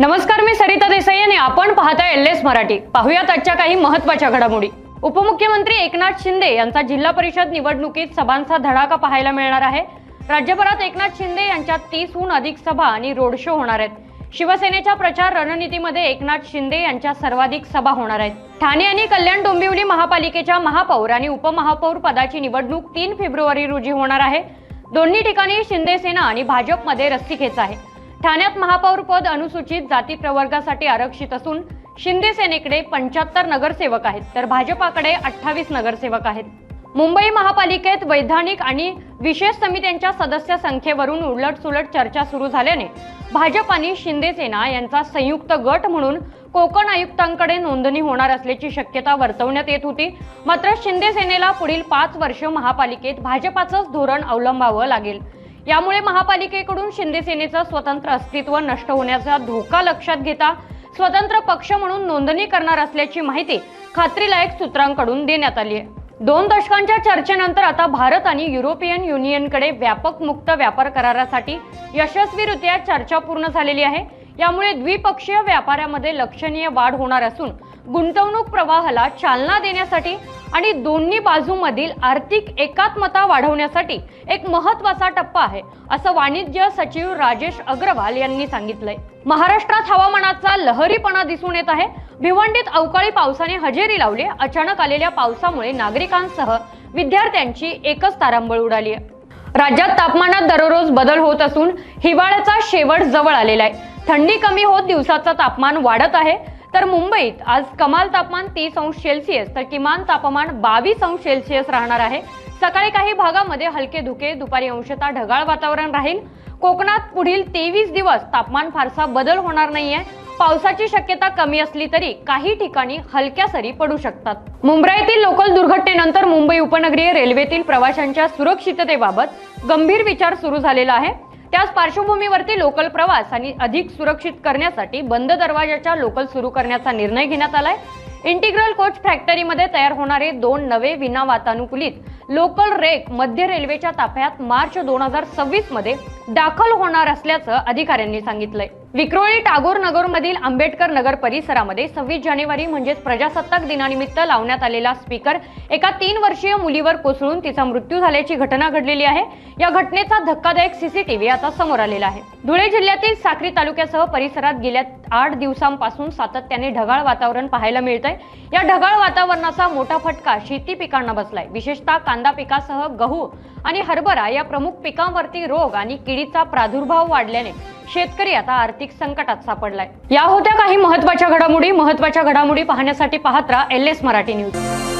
नमस्कार मी सरिता देसाई आणि आपण पाहता एल एस मराठी. पाहूयात आजच्या काही महत्त्वाच्या घडामोडी. उपमुख्यमंत्री एकनाथ शिंदे यांचा जिल्हा परिषद निवडणुकीत सभांचा धडाका पाहायला मिळणार आहे. राज्यभरात एकनाथ शिंदे यांच्या तीसहून अधिक सभा आणि रोड शो होणार आहेत. शिवसेनेच्या प्रचार रणनीतीमध्ये एकनाथ शिंदे यांच्या सर्वाधिक सभा होणार आहेत. ठाणे आणि कल्याण डोंबिवली महापालिकेच्या महापौर आणि उपमहापौर पदाची निवडणूक तीन फेब्रुवारी रोजी होणार आहे. दोन्ही ठिकाणी शिंदे सेना आणि भाजपमध्ये रस्सीखेच आहे. ठाण्यात महापौरपद अनुसूचित जाती प्रवर्गासाठी आरक्षित असून शिंदे सेनेकडे पंच्याहत्तर नगरसेवक आहेत तर भाजपाकडे अठ्ठावीस नगरसेवक आहेत. मुंबई महापालिकेत वैधानिक आणि विशेष समित्यांच्या सदस्य संख्येवरून उलटसुलट चर्चा सुरू झाल्याने भाजप आणि शिंदे सेना यांचा संयुक्त गट म्हणून कोकण आयुक्तांकडे नोंदणी होणार असल्याची शक्यता वर्तवण्यात येत होती. मात्र शिंदे सेनेला पुढील पाच वर्ष महापालिकेत भाजपाचंच धोरण अवलंबावं लागेल. यामुळे महापालिकेकडून शिंदे सेनेचं स्वतंत्र अस्तित्व नष्ट होण्याचा धोका लक्षात घेता स्वतंत्र पक्ष म्हणून नोंदणी करणार असल्याची माहिती खात्रीलायक सूत्रांकडून देण्यात आली आहे. दोन दशकांच्या चर्चेनंतर आता भारत आणि युरोपियन युनियनकडे व्यापक मुक्त व्यापार करारासाठी यशस्वीरित्या चर्चा पूर्ण झालेली आहे. यामुळे द्विपक्षीय व्यापारामध्ये लक्षणीय वाढ होणार असून गुंतवणूक प्रवाहाला चालना देण्यासाठी आणि दोन्ही बाजूमधील आर्थिक एकात्मता वाढवण्यासाठी एक महत्त्वाचा टप्पा आहे असं वाणिज्य सचिव राजेश अग्रवाल यांनी सांगितलंय. महाराष्ट्रात हवामानाचा लहरीपणा दिसून येत आहे. भिवंडीत अवकाळी पावसाने हजेरी लावली. अचानक आलेल्या पावसामुळे नागरिकांसह विद्यार्थ्यांची एकच तारांबळ उडाली आहे. राज्यात तापमानात दररोज बदल होत असून हिवाळ्याचा शेवट जवळ आलेला आहे. थंडी कमी होत दिवसाचं तापमान वाढत आहे. तर मुंबईत आज कमाल तापमान तीस अंश सेल्सिअस तर किमान तापमान बावीस अंश सेल्सिअस राहणार आहे. सकाळी काही भागामध्ये हलके धुके दुपारी अंशतः ढगाळ वातावरण राहील. कोकणात पुढील तेवीस दिवस तापमान फारसा बदल होणार नाहीये. पावसाची शक्यता कमी असली तरी काही ठिकाणी हलक्या सरी पडू शकतात. मुंबईतील लोकल दुर्घटनेनंतर मुंबई उपनगरीय रेल्वेतील प्रवाशांच्या सुरक्षिततेबाबत गंभीर विचार सुरू झालेला आहे. त्याच पार्श्वभूमीवरती लोकल प्रवास आणि अधिक सुरक्षित करण्यासाठी बंद दरवाजाच्या लोकल सुरू करण्याचा निर्णय घेण्यात आलाय. इंटिग्रल कोच फॅक्टरीमध्ये तयार होणारे दोन नवे विना वातानुकूलित लोकल रेक मध्य रेल्वेच्या ताफ्यात मार्च दोन हजार सव्वीसमध्ये दाखल होणार असल्याचं अधिकाऱ्यांनी सांगितलंय. विक्रोळी टागोर नगरमधील आंबेडकर नगर परिसरामध्ये सव्वीस जानेवारी म्हणजेच प्रजासत्ताक दिनानिमित्त लावण्यात आलेला स्पीकर एका तीन वर्षीय मुलीवर कोसळून तिचा मृत्यू झाल्याची घटना घडलेली आहे. या घटनेचा धक्कादायक सीसीटीव्ही आता समोर आलेला आहे. धुळे जिल्ह्यातील साक्री तालुक्यासह परिसरात गेल्या आठ दिवसांपासून सातत्याने ढगाळ वातावरण पाहायला मिळतंय. या ढगाळ वातावरणाचा मोठा फटका शेती पिकांना बसलाय. विशेषतः कांदा पिकासह गहू आणि हरभरा या प्रमुख पिकांवरती रोग आणि किडीचा प्रादुर्भाव वाढल्याने शेतकरी आता आर्थिक संकटात सापडलाय. या होत्या काही महत्त्वाच्या घडामोडी. महत्त्वाच्या घडामोडी पाहण्यासाठी पाहत एल एस मराठी न्यूज.